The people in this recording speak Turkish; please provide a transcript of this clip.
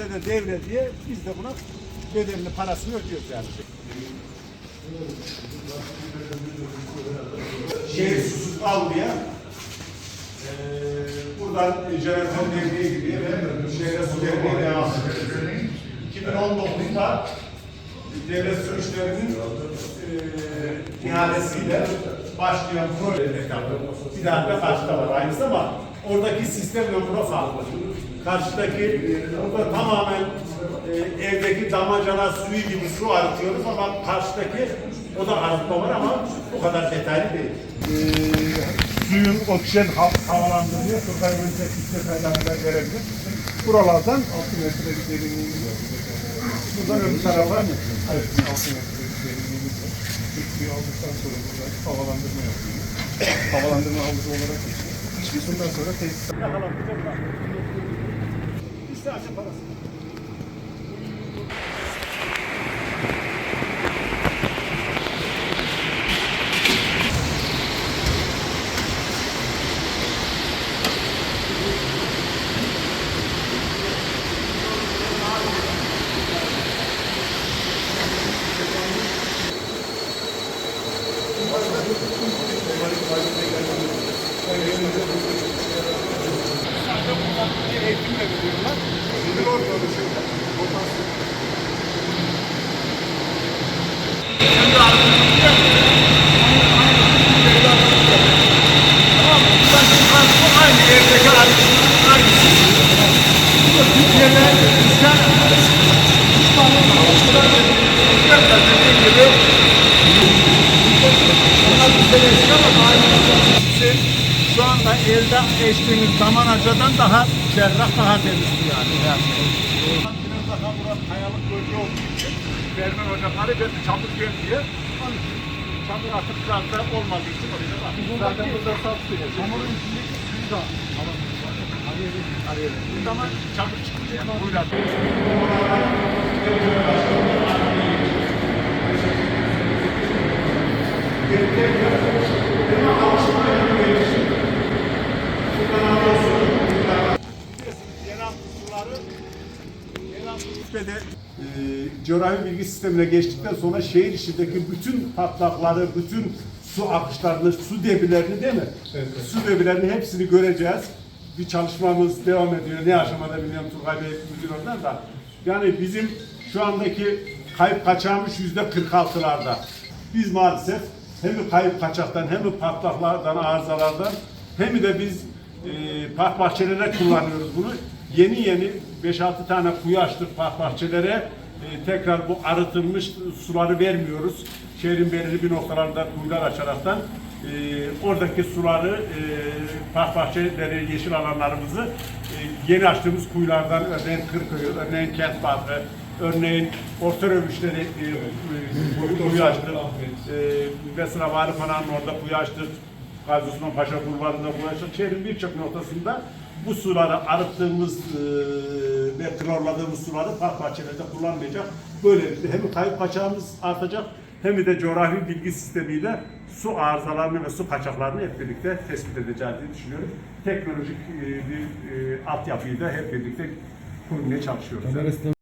bize de devre diye biz de buna bedelini parasını ödüyoruz yani. Şehir susuz almaya eee buradan jeneratör devreye giriyor ve şehre su devreye devam ediyor. 2019'da devlet su işlerinin eee ihalesiyle başlayan proje. Bir daha da var aynısı ama oradaki sistemle bura farklı. Karşıdaki e, burada tamamen e, evdeki damacana suyu gibi su arıtıyoruz ama karşıdaki o da arıtma var ama o kadar detaylı değil. E, suyun oksijen hav- havalandırılıyor. Turgay Önce detaylarına verebilir. Buralardan 6 metre bir derinliğimiz var. Buradan öbür tarafa evet, 6 metre bir derinliğimiz var. Türk suyu aldıktan sonra burada havalandırma yapıyoruz. havalandırma havuzu olarak geçiyor. Bundan sonra tesis que você acha, Palacete? Thank bir eğitimle veriyorlar. Şimdi orada oluşuyorlar. Aynı evdeki şu anda elde eştiğiniz damanacadan daha cerrah, daha temiz bu yani. yani. Biraz daha burası kayalık bölge olduğu için Vermen ocakları ben çamur gel diye çamur atıp var. Zaten burada saf suyu. Çamurun içindeki suyu da arıyor. Bu zaman çamur. Buyurun. Yeraltı yeraltı Rütbede e, coğrafi bilgi sistemine geçtikten sonra şehir içindeki bütün patlakları, bütün su akışlarını, su debilerini değil mi? Su debilerini hepsini göreceğiz. Bir çalışmamız devam ediyor. Ne aşamada bilmiyorum Turgay Bey müdür oradan da. Yani bizim şu andaki kayıp kaçağımız yüzde 46'larda. Biz maalesef hem kayıp kaçaktan hem patlaklardan, arızalardan hem de biz e, park bahçelere kullanıyoruz bunu. Yeni yeni 5-6 tane kuyu açtık park bahçelere. E, tekrar bu arıtılmış suları vermiyoruz. Şehrin belirli bir noktalarında kuyular açaraktan e, oradaki suları e, park bahçeleri, yeşil alanlarımızı e, yeni açtığımız kuyulardan örneğin Kırköy'ü, örneğin Kent Parkı, örneğin Orta Rövüşleri e, kuyu açtık. E, mesela Vali Pana'nın orada kuyu açtık. Gazi Osman Paşa Bulvarı'nda ulaştık. Şehrin birçok noktasında bu suları arıttığımız e, ve klorladığımız suları park bahçelerinde kullanmayacak. Böylelikle hem kayıp kaçağımız artacak hem de coğrafi bilgi sistemiyle su arızalarını ve su kaçaklarını hep birlikte tespit edeceğiz diye düşünüyorum. Teknolojik e, bir e, altyapıyı da hep birlikte kurmaya çalışıyoruz.